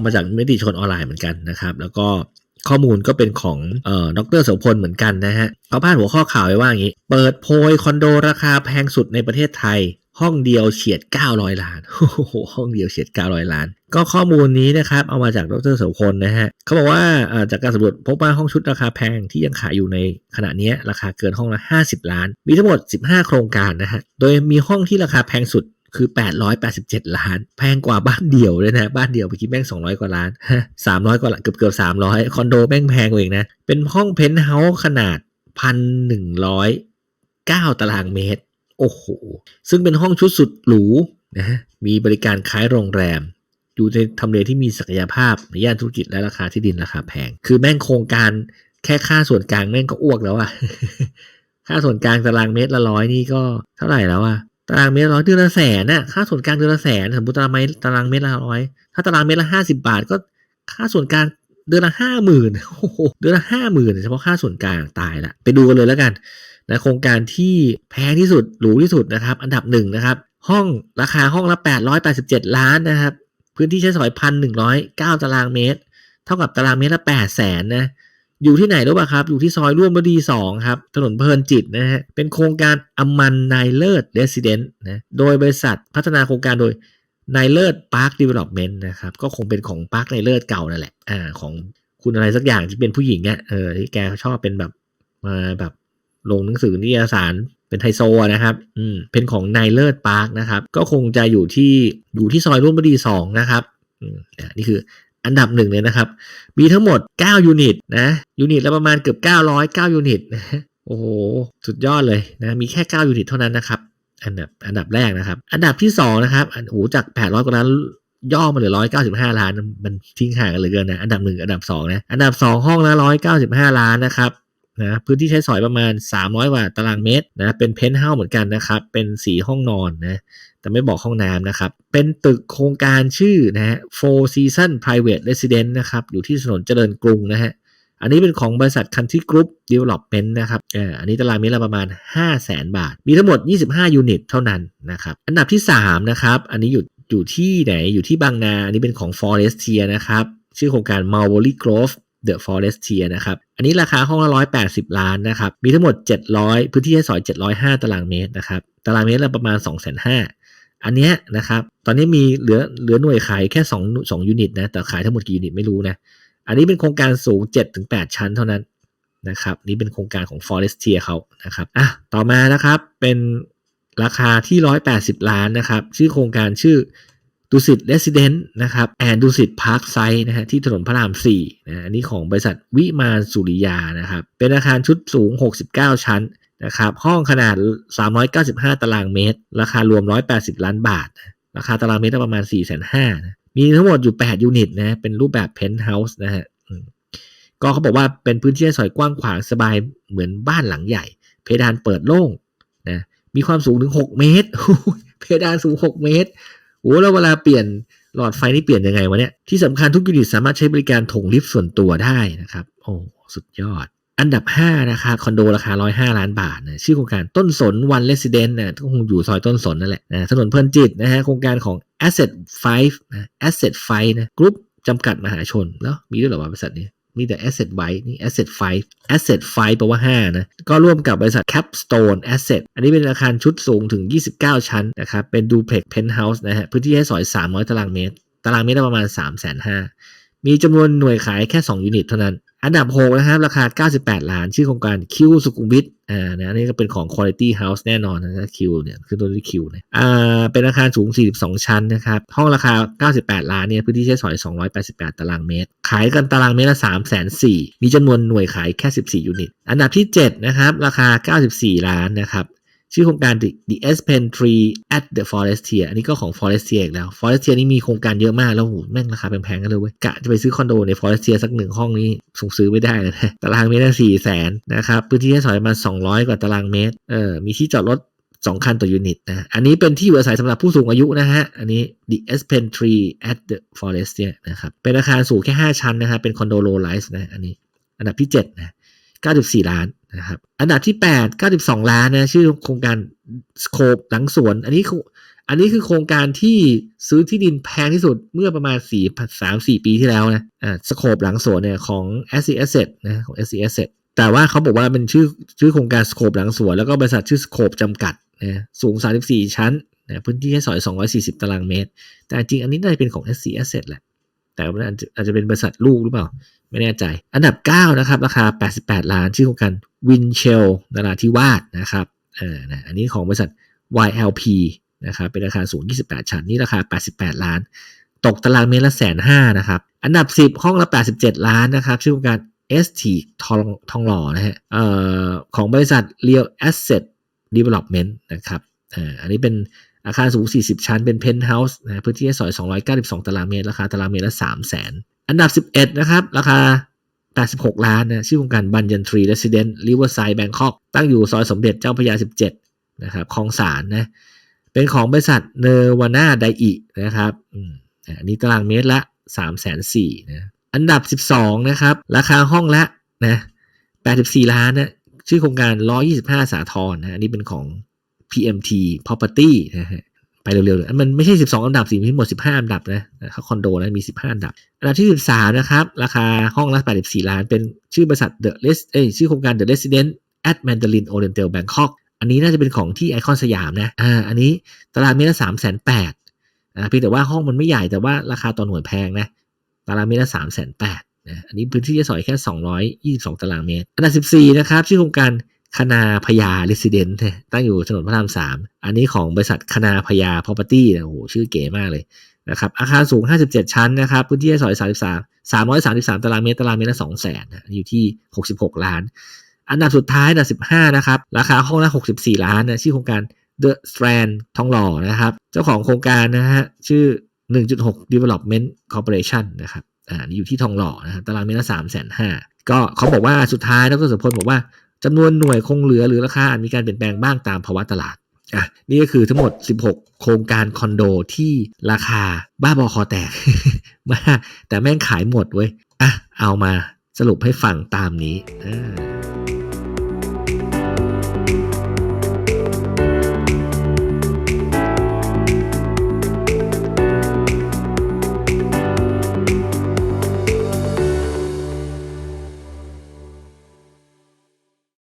เอามาจากมติชนออนไลน์เหมือนกันนะครับ แล้วก็ข้อมูลก็เป็นของเอ่อดรโสพลเหมือนกันนะฮะเขาพาดหัวข้อข่าวไว้ว่าอย่างนี้ เปิดโพยคอนโดราคาแพงสุดในประเทศไทย ห้องเดียวเฉียด 900 ล้านโอ้โหห้องเดียวเฉียด 900 ล้าน ก็ข้อมูลนี้นะครับ เอามาจากดรโสพลนะฮะเขาบอกว่าจากการสำรวจพบว่าห้องชุดราคาแพงที่ยังขายอยู่ในขณะนี้ราคาเกินห้องละ 50 ล้าน มีทั้งหมด 15 โครงการนะฮะโดยมีห้องที่ราคาแพงสุด คือ 887 ล้าน แพงกว่าบ้านเดี่ยวเลยนะ บ้านเดี่ยวไปคิดแม่ง 200 กว่าล้านฮะ300 กว่าล้านเกือบเกือบ300 คอนโดแม่งแพงกว่าอีกนะ เป็นห้องเพนท์เฮาส์ขนาด 1,109 ตารางเมตร โอ้โห ซึ่งเป็นห้องชุดสุดหรูนะฮะมีบริการคล้ายโรงแรม อยู่ในทำเลที่มีศักยภาพในย่านธุรกิจและราคาที่ดินราคาแพง คือแม่งโครงการแค่ค่าส่วนกลางแม่งก็อ้วกแล้วอะค่าส่วนกลางตารางเมตรละร้อยนี่ก็เท่าไหร่แล้วอะ ตารางเมตรละร้อยเดือนละแสนน่ะค่าส่วนกลางเดือนละแสนสมมติตารางเมตรตารางเมตรละร้อยถ้าตารางเมตรละห้าสิบาทก็ค่าส่วนกลางเดือนละห้าหมื่นโอ้โหเดือนละห้าหมื่นเฉพาะค่าส่วนกลางตายละไปดูกันเลยแล้วกันนะโครงการที่แพงที่สุดหรูที่สุดนะครับ อันดับหนึ่งนะครับ ห้องราคาห้องละ 887 ล้านนะครับ พื้นที่ใช้สอยพันหนึ่งร้อยเก้าตารางเมตร เท่ากับตารางเมตรละแปดแสนนะ อยู่ที่ไหนรู้ป่ะครับ อยู่ที่ซอยร่วมบดีสองครับ ถนนเพลินจิตนะฮะ เป็นโครงการอมันนายเลิศเรสซิเดนต์นะ โดยบริษัทพัฒนาโครงการโดยนายเลิศพาร์คดีเวล็อปเมนต์นะครับ ก็คงเป็นของพาร์คนายเลิศเก่านั่นแหละ อ่า ของคุณอะไรสักอย่างที่เป็นผู้หญิงอะ เออ ที่แกชอบเป็นแบบมาแบบลงหนังสือนิยสารเป็นไฮโซนะครับ อืม เป็นของนายเลิศพาร์คนะครับ ก็คงจะอยู่ที่อยู่ที่ซอยร่วมบดีสองนะครับ อืมนี่คือ อันดับหนึ่งเลยนะครับ มีทั้งหมด 9 ยูนิตนะ ยูนิตละประมาณเกือบ 900 9 ยูนิตนะโอ้โห สุดยอดเลยนะ มีแค่ 9 ยูนิตเท่านั้นนะครับ อันดับ อันดับแรกนะครับ อันดับที่ 2 นะครับ อันโอ้จาก 800 กว่าล้านย่อมาเหลือ 195 ล้าน มันทิ้งห่างกันเหลยเกินนะ อันดับ 1 อันดับ 2 นะ อันดับ 2 ห้องละ 195 ล้านนะครับนะพื้นที่ใช้สอยประมาณ 300กว่าตารางเมตรนะ เป็นเพนท์เฮาส์เหมือนกันนะครับ เป็นสีห้องนอนนะ แต่ไม่บอกห้องน้ำนะครับ เป็นตึกโครงการชื่อนะฮะ Four Season Private Residence นะครับ อยู่ที่ถนนเจริญกรุงนะฮะ อันนี้เป็นของบริษัท Country Group Development นะครับอออันนี้ตารางเมตรละประมาณ 5 0 0แสนบาท มีทั้งหมด 25 ยูนิตเท่านั้นนะครับ อันดับที่ 3 นะครับ อันนี้อยู่อยู่ที่ไหน อยู่ที่บางนา อันนี้เป็นของ Forestier นะครับ ชื่อโครงการ Mulberry Grove The Forestier นะครับ อันนี้ราคาห้องละ180 ล้านนะครับ มีทั้งหมด 700 พื้นที่ให้สอย 705 ตารางเมตรนะครับ ตารางเมตรละประมาณ 2 5 0 0 0 อันเนี้ยนะครับ ตอนนี้มีเหลือเหลือหน่วยขายแค่2 2ยูนิตนะ แต่ขายทั้งหมดกี่ยูนิตไม่รู้นะ อันนี้เป็นโครงการสูง 7-8 ชั้นเท่านั้นนะครับ นี่เป็นโครงการของ Forestier เขานะครับ อะ ต่อมานะครับ เป็นราคาที่ 180 ล้านนะครับ ชื่อโครงการชื่อดุสิตเรสซิเดนต์นะครับแอนดุสิตพาร์คไซต์นะฮะที่ถนนพระราม4นะอันนี้ของบริษัทวิมานสุริยานะครับ เป็นอาคารชุดสูง 69 ชั้น นะครับห้องขนาด 395 ตารางเมตร ราคารวม 180 ล้านบาท ราคาตารางเมตรประมาณ 4 5 0 0 0มีทั้งหมดอยู่ 8 ยูนิตนะเป็นรูปแบบเพนท์เฮาส์นะฮะก็เขาบอกว่าเป็นพื้นที่สอยกว้างขวางสบายเหมือนบ้านหลังใหญ่ เพดานเปิดโล่งนะมีความสูงถึง 6 เมตร เพดานสูง 6 เมตรโอ้แล้วเวลาเปลี่ยนหลอดไฟนี่เปลี่ยนยังไงวะเนี่ยที่สำคัญทุกยูนิตสามารถใช้บริการถงลิฟต์ส่วนตัวได้นะครับ โอ้สุดยอด อันดับ 5 นะคะคอนโดราคา 105 ล้านบาทนะชื่อโครงการต้นสนวันเลสซิเดนต์นะก็คงอยู่ซอยต้นสนนั่นแหละนะถนนเพลินจิตนะฮะโครงการของ Asset 5นะ Asset 5นะกรุ๊ปจำกัดมหาชนแล้วมีด้วยเหรอวะบริษัทนี้มีแต่ Asset ไว้นี่ Asset 5 Asset 5แปลว่า 5 นะ ก็ร่วมกับบริษัท Capstone Asset อันนี้เป็นอาคารชุดสูงถึง 29 ชั้นนะครับ เป็น Duplex Penthouse นะฮะ พื้นที่ให้สอย 300 ตารางเมตร ตารางเมตรประมาณ 3 5 0 0 0มีจำนวนหน่วยขายแค่ 2 ยูนิตเท่านั้น อันดับ6นะครับราคา 98 ล้าน ชื่อโครงการคิวสุขุมวิทอ่านะนี่ก็เป็นของ Quality House แน่นอนนะคิวเนี่ยคือตัวที่คิวเนี่ยอ่าเป็นอาคารสูง 42 ชั้นนะครับห้องราคา 98 ล้านเนี่ยพื้นที่ใช้สอย 288 ตารางเมตร ขายกันตารางเมตรละ 3 4 0 0 0มีจำนวนหน่วยขายแค่ 14 ยูนิต อันดับที่ 7 นะครับ ราคา 94 ล้านนะครับ ชื่อโครงการ The, The S Pen Tree at the Forestier อันนี้ก็ของ Forestier อีกแล้ว Forestier นี่มีโครงการเยอะมากแล้วโหแม่งราคาแพงๆกันเลยเว้ยกะจะไปซื้อคอนโดใน Forestier สักหนึ่งห้องนี้ส่งซื้อไม่ได้เลยนะตารางเมตรละสี่แสนนะครับพื้นที่ให้สอยประมาณ200 กว่าตารางเมตรเออมีที่จอดรถ2คันต่อยูนิตนะ อันนี้เป็นที่อยู่อาศัยสำหรับผู้สูงอายุนะฮะ อันนี้ The S Pen Tree at the Forestier นะครับ เป็นอาคารสูงแค่ 5 ชั้นนะครับ เป็นคอนโดโลไลส์นะ อันนี้ อันดับที่7นะ 94 ล้าน นะครับอันดับที่ 8 92 ล้านนะชื่อโครงการสโคปหลังสวน อันนี้อันนี้คือโครงการที่ซื้อที่ดินแพงที่สุดเมื่อประมาณ 4 3 4 ปีที่แล้วนะอ่าสโคปหลังสวนเนี่ยของ s c Asset นะของ s c Asset แต่ว่าเขาบอกว่าเป็นชื่อชื่อโครงการสโคปหลังสวน แล้วก็บริษัทชื่อสโคปจำกัดนะสูง 34 ชั้นนะพื้นที่ให้สอย 240 ตารางเมตร แต่จริงอันนี้น่าจะเป็นของ SC Asset แหละ แต่มันอาจจะอาจจะเป็นบริษัทลูกหรือเปล่า ไม่แน่ใจ อันดับ 9 นะครับ ราคา 88 ล้าน ชื่อโครงการ Winchell นราธิวาสนะครับเออนะอันนี้ของบริษัท YLP นะครับ เป็นอาคาสูง 28 ชั้น นี่ราคา 88 ล้าน ตกตารางเมตรละแสนห้านะครับ อันดับ 10 ห้องละ 87 ล้านนะครับ ชื่อโครงการ ST ทองทองหล่อนะฮะเอ่อของบริษัท Real Asset Development นะครับอ่ออันนี้เป็น อาคารสูง 40 ชั้นเป็นเพนท์เฮาส์นะพื้นที่ให้สอย 292 ตารางเมตร ราคาตารางเมตรละ 3 0 0 0 0 0อันดับ 11 นะครับ ราคา 86 ล้านนะชื่อโครงการบันยันทรีเรสซิเดนต์ริเวอร์ไซด์แบงคอกตั้งอยู่ซอยสมเด็จเจ้าพระยา 17 นะครับคลองสารนะเป็นของบริษัทเนวาน่าไดอินะครับอืมอันนี้ตารางเมตรละ 3 4 0 0 0 0นะอันดับ 12 นะครับ ราคาห้องละนะ84 ล้านนะชื่อโครงการ 125 สาทรนะอันนี้เป็นของ PMT Property นะฮะไปเร็วๆเลยอันมันไม่ใช่ 12 อันดับสิมีทั้งหมด 15 อันดับนะเขาคอนโดนะมี 15 อันดับ อันดับที่ 13 นะครับ ราคาห้องละ 84 ล้าน เป็นชื่อบริษัท The Rest เอ้ยชื่อโครงการ The Resident at Mandarin Oriental Bangkok อันนี้น่าจะเป็นของที่ไอคอนสยามนะอ่าอันนี้ตารางเมตรละสามแสนแปดอ่าเพียงแต่ว่าห้องมันไม่ใหญ่แต่ว่าราคาต่อหน่วยแพงนะตารางเมตรละสามแสนแปดนะอันนี้พื้นที่จะสอยแค่สองร้อยยี่สิบสองตารางเมตร อันดับสิบสี่นะครับ ชื่อโครงการ คณาพยาเรสซิเดนต์ตั้งอยู่ถนนพระรามสามอันนี้ของบริษัทคณาพยา property นะโอ้โหชื่อเก๋มากเลยนะครับอาคารสูง 57 ชั้นนะครับพื้นที่ให้สอย 33 333 ตารางเมตรตารางเมตรละ2แสนนะอยู่ที่ 66 ล้าน อันดับสุดท้ายอันดับ15 นะครับ ราคาห้องละ 64 ล้านนะชื่อโครงการ The Strand ทองหล่อนะครับ เจ้าของโครงการนะฮะชื่อ 1.6 Development Corporation นะครับอ่าอยู่ที่ทองหล่อนะครับตารางเมตรละ3แสนห้าก็เขาบอกว่าสุดท้ายดรสุพลบอกว่า จำนวนหน่วยคงเหลือหรือราคาอาจมีการเปลี่ยนแปลงบ้างตามภาวะตลาดอะนี่ก็คือทั้งหมด 16 โครงการคอนโดที่ราคาบ้าบอคอแตกมากแต่แม่งขายหมดเว้ยอะเอามาสรุปให้ฟังตามนี้อ่า